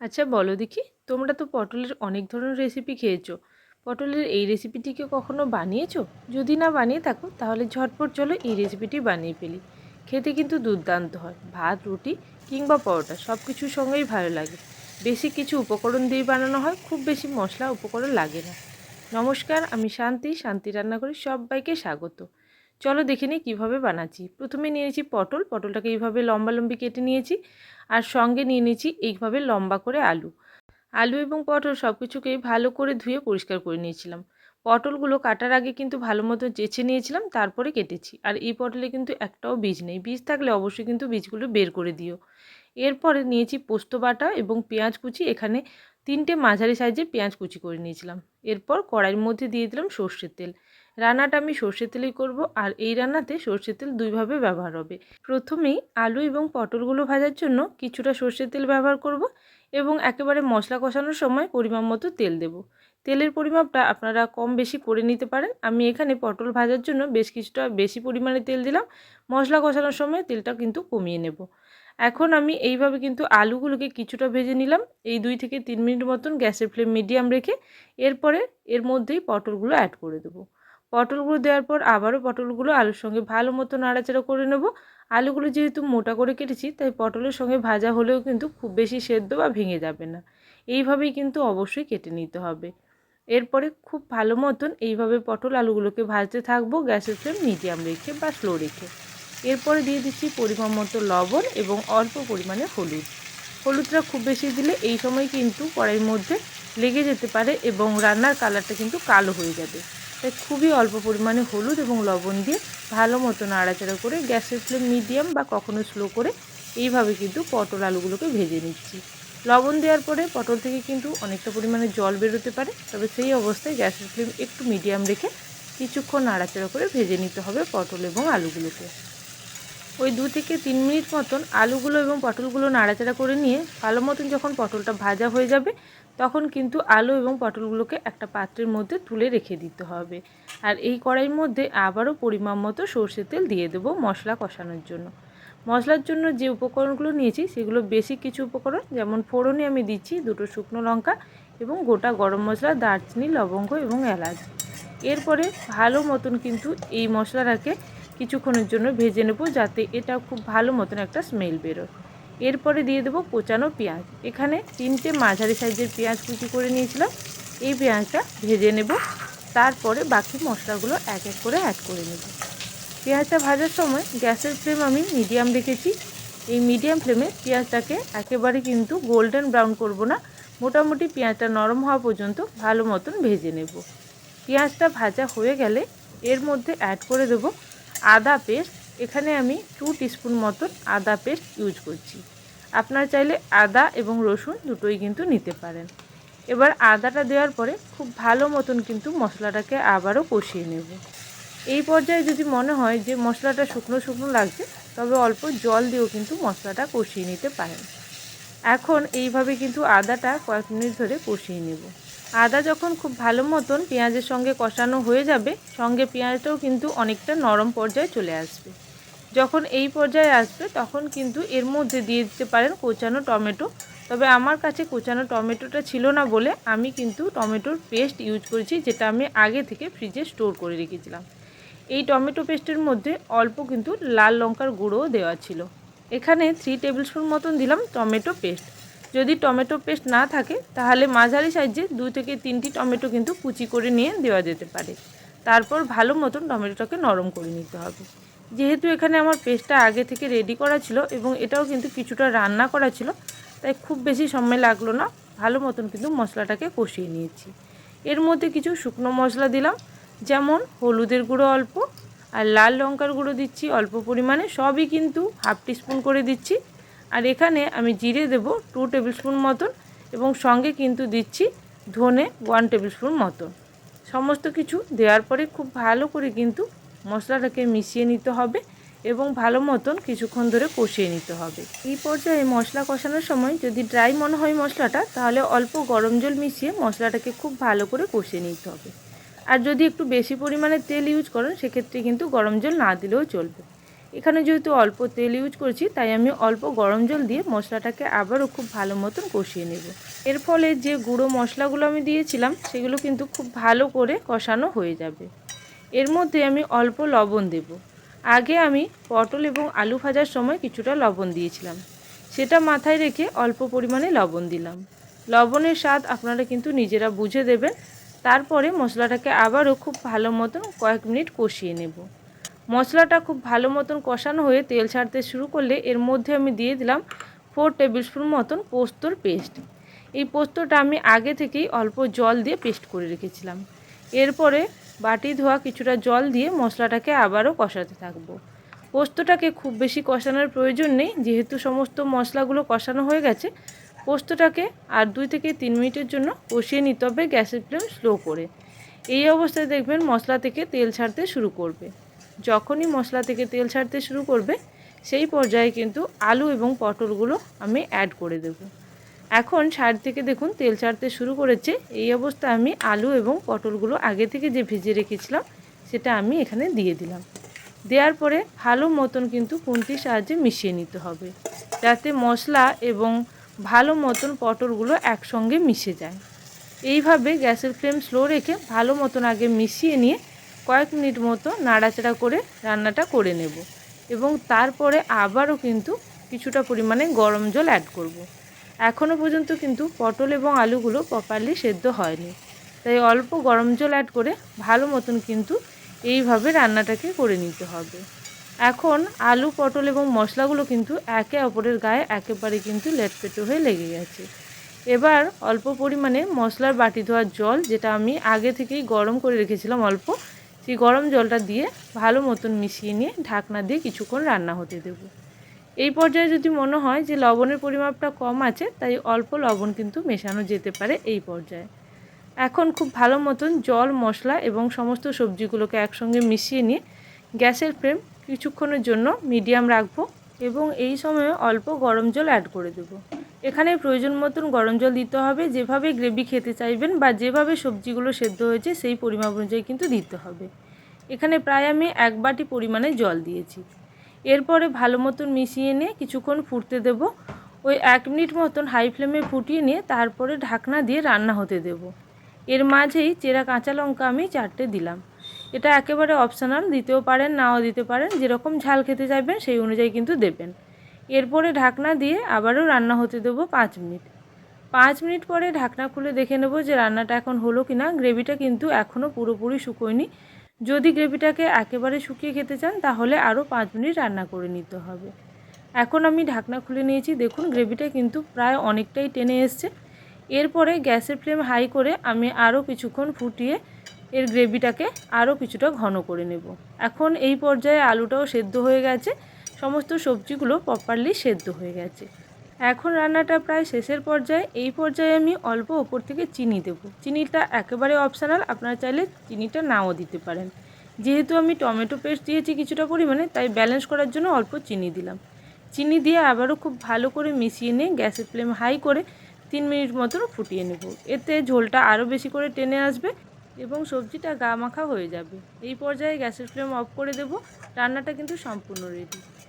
আচ্ছা বলো দেখি, তোমরা তো পটলের অনেক ধরনের রেসিপি খেয়েছো। পটলের এই রেসিপিটিকে কখনো বানিয়েছো? যদি না বানিয়ে থাকো, তাহলে ঝটপট চলো এই রেসিপিটি বানিয়ে ফেলি। খেতে কিন্তু দুর্দান্ত হয়, ভাত, রুটি কিংবা পরোটা সব কিছুর সঙ্গেই ভালো লাগে। বেশি কিছু উপকরণ দিয়ে বানানো হয়, খুব বেশি মশলা, উপকরণ লাগে না। নমস্কার, আমি শান্তি শান্তি রান্না করি সবাইকে স্বাগত। চলো দেখে নিই কীভাবে বানাচ্ছি। প্রথমে নিয়েছি পটল, পটলটাকে এইভাবে লম্বা লম্বি কেটে নিয়েছি আর সঙ্গে নিয়ে নিয়েছি এইভাবে লম্বা করে আলু। আলু এবং পটল সব কিছুকেই ভালো করে ধুয়ে পরিষ্কার করে নিয়েছিলাম। পটলগুলো কাটার আগে কিন্তু ভালো মতো চেঁচে নিয়েছিলাম, তারপরে কেটেছি। আর এই পটলে কিন্তু একটাও বীজ নেই। বীজ থাকলে অবশ্যই কিন্তু বীজগুলো বের করে দিও। এরপরে নিয়েছি পোস্ত বাটা এবং পেঁয়াজ কুচি। এখানে তিনটে মাঝারি সাইজে পেঁয়াজ কুচি করে নিয়েছিলাম। এরপর কড়াইয়ের মধ্যে দিয়ে দিলাম সর্ষের তেল। রান্নাটা আমি সর্ষের তেলেই করব, আর এই রান্নাতে সর্ষের তেল দুইভাবে ব্যবহার হবে। প্রথমেই আলু এবং পটলগুলো ভাজার জন্য কিছুটা সর্ষের তেল ব্যবহার করব এবং একেবারে মশলা কষানোর সময় পরিমাণ মতো তেল দেব। তেলের পরিমাপটা আপনারা কম বেশি করে নিতে পারেন। আমি এখানে পটল ভাজার জন্য বেশ কিছুটা বেশি পরিমাণে তেল দিলাম। মশলা কষানোর সময় তেলটা কিন্তু কমিয়ে নেব। এখন আমি এইভাবে কিন্তু আলুগুলোকে কিছুটা ভেজে নিলাম। এই দুই থেকে তিন মিনিট মতন গ্যাসের ফ্লেম মিডিয়াম রেখে এরপরে এর মধ্যেই পটলগুলো অ্যাড করে দেবো। পটলগুলো দেওয়ার পর আবারও পটলগুলো আলুর সঙ্গে ভালো মতো নাড়াচাড়া করে নেব। আলুগুলো যেহেতু মোটা করে কেটেছি, তাই পটলের সঙ্গে ভাজা হলেও কিন্তু খুব বেশি সেদ্ধ বা ভেঙে যাবে না। এইভাবেই কিন্তু অবশ্যই কেটে নিতে হবে। এরপরে খুব ভালো মতন এইভাবে পটল আলুগুলোকে ভাজতে থাকব গ্যাসের ফ্লেম মিডিয়াম রেখে বা স্লো রেখে। এরপরে দিয়ে দিচ্ছি পরিমাণ মতো লবণ এবং অল্প পরিমাণে হলুদ। হলুদটা খুব বেশি দিলে এই সময় কিন্তু কড়াইয়ের মধ্যে লেগে যেতে পারে এবং রান্নার কালারটা কিন্তু কালো হয়ে যাবে। তাই খুবই অল্প পরিমাণে হলুদ এবং লবণ দিয়ে ভালো মতো নাড়াচাড়া করে গ্যাসের ফ্লেম মিডিয়াম বা কখনো স্লো করে এইভাবে কিন্তু পটল আলুগুলোকে ভেজে নিচ্ছি। লবণ দেওয়ার পরে পটল থেকে কিন্তু অনেকটা পরিমাণে জল বেরোতে পারে, তবে সেই অবস্থায় গ্যাসের ফ্লেম একটু মিডিয়াম রেখে কিছুক্ষণ নাড়াচাড়া করে ভেজে নিতে হবে পটল এবং আলুগুলোকে। ওই দু থেকে তিন মিনিট মতন আলুগুলো এবং পটলগুলো নাড়াচাড়া করে নিয়ে ভালো মতন যখন পটলটা ভাজা হয়ে যাবে তখন কিন্তু আলু এবং পটলগুলোকে একটা পাত্রের মধ্যে তুলে রেখে দিতে হবে। আর এই কড়াইয়ের মধ্যে আবারও পরিমাণ মতো সর্ষের তেল দিয়ে দেবো মশলা কষানোর জন্য। মশলার জন্য যে উপকরণগুলো নিয়েছি, সেগুলো বেশি কিছু উপকরণ, যেমন ফোড়নে আমি দিচ্ছি দুটো শুকনো লঙ্কা এবং গোটা গরম মশলা, দারচিনি, লবঙ্গ এবং এলাচ। এরপরে ভালো মতন কিন্তু এই মশলাটাকে কিছুক্ষণের জন্য ভেজে নেব, যাতে এটা খুব ভালো মতন একটা স্মেল বেরোয়। এরপরে দিয়ে দেবো কোচানো পেঁয়াজ। এখানে তিনটে মাঝারি সাইজের পেঁয়াজ কুচি করে নিয়েছিলাম। এই পেঁয়াজটা ভেজে নেব। তারপরে বাকি মশলাগুলো এক এক করে অ্যাড করে নেব। পেঁয়াজটা ভাজার সময় গ্যাসের ফ্লেম আমি মিডিয়াম রেখেছি। এই মিডিয়াম ফ্লেমে পেঁয়াজটাকে একেবারে কিন্তু গোল্ডেন ব্রাউন করব না। মোটামুটি পেঁয়াজটা নরম হওয়া পর্যন্ত ভালো মতন ভেজে নেব। পেঁয়াজটা ভাজা হয়ে গেলে এর মধ্যে অ্যাড করে দেব আদা পেস্ট এখানে আমি টু টিস্পুন মতন আদা পেস্ট ইউজ করছি। আপনারা চাইলে আদা এবং রসুন দুটোই কিন্তু নিতে পারেন। এবার আদাটা দেওয়ার পরে খুব ভালো মতন কিন্তু মশলাটাকে আবারও কষিয়ে নেব। এই পর্যায়ে যদি মনে হয় যে মশলাটা শুকনো শুকনো লাগছে, তবে অল্প জল দিয়েও কিন্তু মশলাটা কষিয়ে নিতে পারেন। এখন এইভাবে কিন্তু আদাটা কয়েক মিনিট ধরে কষিয়ে নেব। আদা যখন খুব ভালো মতন পেঁয়াজের সঙ্গে কষানো হয়ে যাবে, সঙ্গে পেঁয়াজটাও কিন্তু অনেকটা নরম পর্যায়ে চলে আসবে। যখন এই পর্যায়ে আসবে, তখন কিন্তু এর মধ্যে দিয়ে দিতে পারেন কোচানো টমেটো। তবে আমার কাছে কোচানো টমেটোটা ছিল না বলে আমি কিন্তু টমেটোর পেস্ট ইউজ করেছি, যেটা আমি আগে থেকে ফ্রিজে স্টোর করে রেখেছিলাম। এই টমেটো পেস্টের মধ্যে অল্প কিন্তু লাল লঙ্কার গুঁড়োও দেওয়া ছিল। এখানে থ্রি টেবিল স্পুন মতন দিলাম টমেটো পেস্ট। যদি টমেটো পেস্ট না থাকে, তাহলে মাঝারি সাইজে দু থেকে তিনটি টমেটো কিন্তু কুচি করে নিয়ে দেওয়া যেতে পারে। তারপর ভালো মতন টমেটোটাকে নরম করে নিতে হবে। যেহেতু এখানে আমার পেস্টটা আগে থেকে রেডি করা ছিল এবং এটাও কিন্তু কিছুটা রান্না করা ছিল, তাই খুব বেশি সময় লাগল না। ভালো মতন কিন্তু মশলাটাকে কষিয়ে নিয়েছি। এর মধ্যে কিছু শুকনো মশলা দিলাম, যেমন হলুদের গুঁড়ো অল্প আর লাল লঙ্কার গুঁড়ো দিচ্ছি অল্প পরিমাণে, সবই কিন্তু হাফ টিস্পুন করে দিচ্ছি। আর এখানে আমি জিরে দেব টু টেবিল স্পুন মতন এবং সঙ্গে কিন্তু দিচ্ছি ধনে ওয়ান টেবিল স্পুন মতন। সমস্ত কিছু দেওয়ার পরে খুব ভালো করে কিন্তু মশলাটাকে মিশিয়ে নিতে হবে এবং ভালো মতন কিছুক্ষণ ধরে কষিয়ে নিতে হবে। এই পর্যায়ে মশলা কষানোর সময় যদি ড্রাই মনে হয় মশলাটা, তাহলে অল্প গরম জল মিশিয়ে মশলাটাকে খুব ভালো করে কষিয়ে নিতে হবে। আর যদি একটু বেশি পরিমাণে তেল ইউজ করেন, সেক্ষেত্রে কিন্তু গরম জল না দিলেও চলবে। এখানে যেহেতু অল্প তেল ইউজ করছি, তাই আমি অল্প গরম জল দিয়ে মশলাটাকে আবারও খুব ভালো মতন কষিয়ে নেব। এর ফলে যে গুঁড়ো মশলাগুলো আমি দিয়েছিলাম, সেগুলো কিন্তু খুব ভালো করে কষানো হয়ে যাবে। এর মধ্যে আমি অল্প লবণ দেব। আগে আমি পটল এবং আলু ভাজার সময় কিছুটা লবণ দিয়েছিলাম। সেটা মাথায় রেখে অল্প পরিমাণে লবণ দিলাম। লবণের স্বাদ আপনারা কিন্তু নিজেরা বুঝে দেবেন। তারপরে মশলাটাকে আবারও খুব ভালো মতন কয়েক মিনিট কষিয়ে নেব। মশলাটা খুব ভালো মতন কষানো হয়ে তেল ছাড়তে শুরু করলে এর মধ্যে আমি দিয়ে দিলাম ফোর টেবিল স্পুন মতন পোস্তর পেস্ট। এই পোস্তটা আমি আগে থেকেই অল্প জল দিয়ে পেস্ট করে রেখেছিলাম। এরপরে বাটি ধোয়া কিছুটা জল দিয়ে মশলাটাকে আবারও কষাতে থাকব। পোস্তটাকে খুব বেশি কষানোর প্রয়োজন নেই, যেহেতু সমস্ত মশলাগুলো কষানো হয়ে গেছে, পোস্তটাকে আর দুই থেকে তিন মিনিটের জন্য কষিয়ে নিতে হবে গ্যাসের ফ্লেম স্লো করে। এই অবস্থায় দেখবেন মশলা থেকে তেল ছাড়তে শুরু করবে। যখনই মশলা থেকে তেল ছাড়তে শুরু করবে, সেই পর্যায়ে কিন্তু আলু এবং পটলগুলো আমি অ্যাড করে দেব। এখন সাইড থেকে দেখুন তেল ছাড়তে শুরু করেছে। এই অবস্থায় আমি আলু এবং পটলগুলো আগে থেকে যে ভেজে রেখেছিলাম, সেটা আমি এখানে দিয়ে দিলাম। দেওয়ার পরে ভালো মতন কিন্তু খুন্তির সাহায্যে মিশিয়ে নিতে হবে, যাতে মশলা এবং ভালো মতন পটলগুলো একসঙ্গে মিশে যায়। এইভাবে গ্যাসের ফ্লেম স্লো রেখে ভালো মতন আগে মিশিয়ে নিয়ে কয়েক মিনিট মতো নাড়াচাড়া করে রান্নাটা করে নেব এবং তারপরে আবারও কিন্তু কিছুটা পরিমাণে গরম জল অ্যাড করব। এখনও পর্যন্ত কিন্তু পটল এবং আলুগুলো প্রপারলি সেদ্ধ হয়নি। তাই অল্প গরম জল অ্যাড করে ভালো মতন কিন্তু এইভাবে রান্নাটাকে করে নিতে হবে। এখন আলু, পটল এবং মশলাগুলো কিন্তু একে অপরের গায়ে একেবারে কিন্তু লেটপেটো হয়ে লেগে গেছে। এবার অল্প পরিমাণে মশলার বাটি ধোয়ার জল, যেটা আমি আগে থেকেই গরম করে রেখেছিলাম অল্প, সেই গরম জলটা দিয়ে ভালো মতন মিশিয়ে নিয়ে ঢাকনা দিয়ে কিছুক্ষণ রান্না হতে দেব। এই পর্যায়ে যদি মনে হয় যে লবণের পরিমাপটা কম আছে, তাই অল্প লবণ কিন্তু মেশানো যেতে পারে এই পর্যায়ে। এখন খুব ভালো মতন জল, মশলা এবং সমস্ত সবজিগুলোকে একসঙ্গে মিশিয়ে নিয়ে গ্যাসের ফ্লেম কিছুক্ষণের জন্য মিডিয়াম রাখব এবং এই সময়ে অল্প গরম জল অ্যাড করে দেব। এখানে প্রয়োজন মতন গরম জল দিতে হবে, যেভাবে গ্রেভি খেতে চাইবেন বা যেভাবে সবজিগুলো সেদ্ধ হয়েছে সেই পরিমাপ অনুযায়ী কিন্তু দিতে হবে। এখানে প্রায় আমি এক বাটি পরিমাণে জল দিয়েছি। এরপরে ভালো মতন মিশিয়ে নিয়ে কিছুক্ষণ ফুটতে দেব। ওই এক মিনিট মতন হাই ফ্লেমে ফুটিয়ে নিয়ে তারপরে ঢাকনা দিয়ে রান্না হতে দেব। এর মাঝেই চেরা কাঁচা লঙ্কা আমি চারটে দিলাম। এটা একেবারে অপশনাল দিতেও পারেন, নাও দিতে পারেন, যেরকম ঝাল খেতে চাইবেন সেই অনুযায়ী কিন্তু দেবেন। এরপরে ঢাকনা দিয়ে আবারও রান্না হতে দেবো পাঁচ মিনিট। পাঁচ মিনিট পরে ঢাকনা খুলে দেখে নেব যে রান্নাটা এখন হলো কি না গ্রেভিটা কিন্তু এখনও পুরোপুরি শুকোয়নি। যদি গ্রেভিটাকে একেবারে শুকিয়ে খেতে চান, তাহলে আরও পাঁচ মিনিট রান্না করে নিতে হবে। এখন আমি ঢাকনা খুলে নিয়েছি। দেখুন, গ্রেভিটা কিন্তু প্রায় অনেকটাই টেনে এসছে। এরপরে গ্যাসের ফ্লেম হাই করে আমি আরও কিছুক্ষণ ফুটিয়ে এর গ্রেভিটাকে আরও কিছুটা ঘন করে নেব। এখন এই পর্যায়ে আলুটাও সেদ্ধ হয়ে গেছে। সমস্ত সবজিগুলো প্রপারলি সেদ্ধ হয়ে গেছে। এখন রান্নাটা প্রায় শেষের পর্যায়ে। এই পর্যায়ে আমি অল্প ওপর থেকে চিনি দেব। চিনিটা একেবারে অপশানাল আপনারা চাইলে চিনিটা নাও দিতে পারেন। যেহেতু আমি টমেটো পেস্ট দিয়েছি কিছুটা পরিমাণে, তাই ব্যালেন্স করার জন্য অল্প চিনি দিলাম। চিনি দিয়ে আবারও খুব ভালো করে মিশিয়ে নিয়ে গ্যাসের ফ্লেম হাই করে তিন মিনিট মতন ফুটিয়ে নেব। এতে ঝোলটা আরও বেশি করে টেনে আসবে এবং সবজিটা গা মাখা হয়ে যাবে। এই পর্যায়ে গ্যাসের ফ্লেম অফ করে দেব। রান্নাটা কিন্তু সম্পূর্ণ রেডি